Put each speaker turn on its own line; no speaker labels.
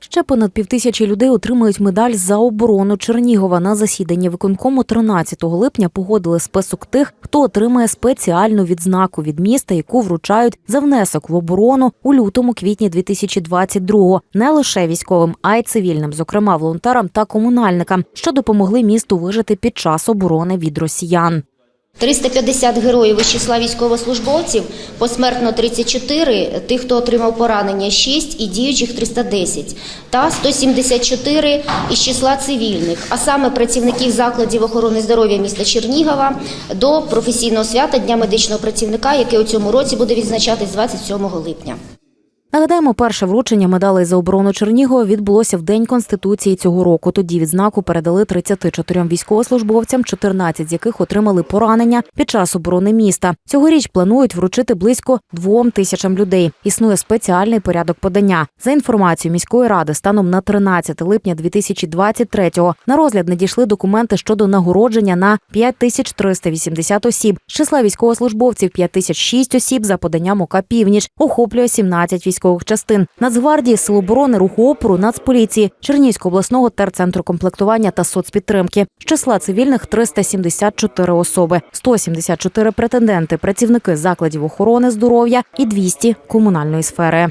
Ще понад півтисячі людей отримають медаль за оборону Чернігова. На засіданні виконкому 13 липня погодили список тих, хто отримає спеціальну відзнаку від міста, яку вручають за внесок в оборону у лютому-квітні 2022-го. Не лише військовим, а й цивільним, зокрема волонтерам та комунальникам, що допомогли місту вижити під час оборони від росіян.
350 героїв із числа військовослужбовців, посмертно 34, тих, хто отримав поранення 6 і діючих 310, та 174 із числа цивільних, а саме працівників закладів охорони здоров'я міста Чернігова до професійного свята Дня медичного працівника, яке у цьому році буде відзначатись 27 липня.
Нагадаємо, перше вручення медалей за оборону Чернігова відбулося в день конституції цього року. Тоді відзнаку передали 34 військовослужбовцям, 14 з яких отримали поранення під час оборони міста. Цьогоріч планують вручити близько двом тисячам людей. Існує спеціальний порядок подання. За інформацією міської ради, станом на 13 липня 2023-го на розгляд надійшли документи щодо нагородження на 5380 осіб. З числа військовослужбовців 5006 осіб за поданням ОК «Північ». Охоплює 17 військових частин. Нацгвардії, Сил оборони, руху опору, Нацполіції, Чернігівського обласного терцентру комплектування та соцпідтримки. З числа цивільних 374 особи, 174 претенденти, працівники закладів охорони здоров'я і 200 комунальної сфери.